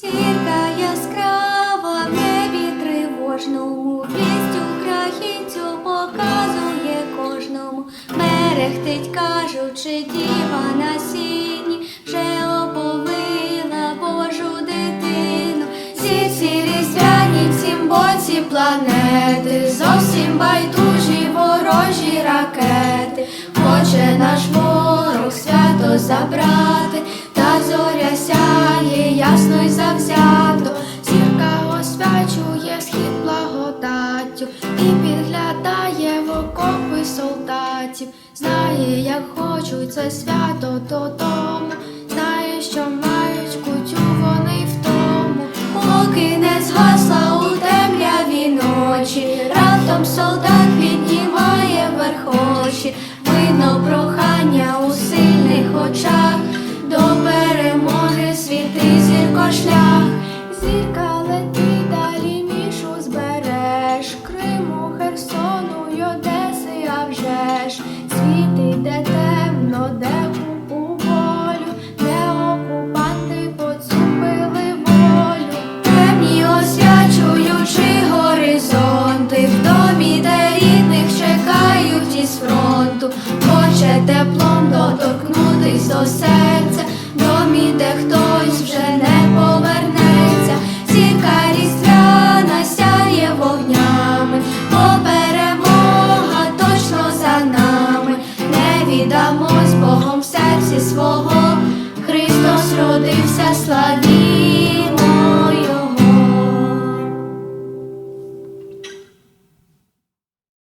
Зірка яскрава в небі тривожному, вість українцю показує кожному. Мерехтить, кажучи, діва на сіні, вже оповила Божу дитину. Зірці різдвяні всім боці планети, зовсім байдужі ворожі ракети. Хоче наш ворог свято забрати, ясно й завзято. Зірка освячує схід благодаттю і підглядає в окопи солдатів. Знає, як хочуть це свято додому. Знає, що мають кутю вони в тому. Поки не згасла у темряві ночі, раптом солдат піднімає вверх очі, видно прохання шлях. Зірка летить далі мішу збереш, Криму, Херсону й Одеси, а вже ж. Світи, де темно, де купу болю, де окупанти поцупили волю. Темні освячуючи горизонти, в домі, де рідних чекають із фронту, хоче теплом доторкнутись до серця, вогнями, бо перемога точно за нами, не віддамо з Богом в серці свого, Христос родився, славі.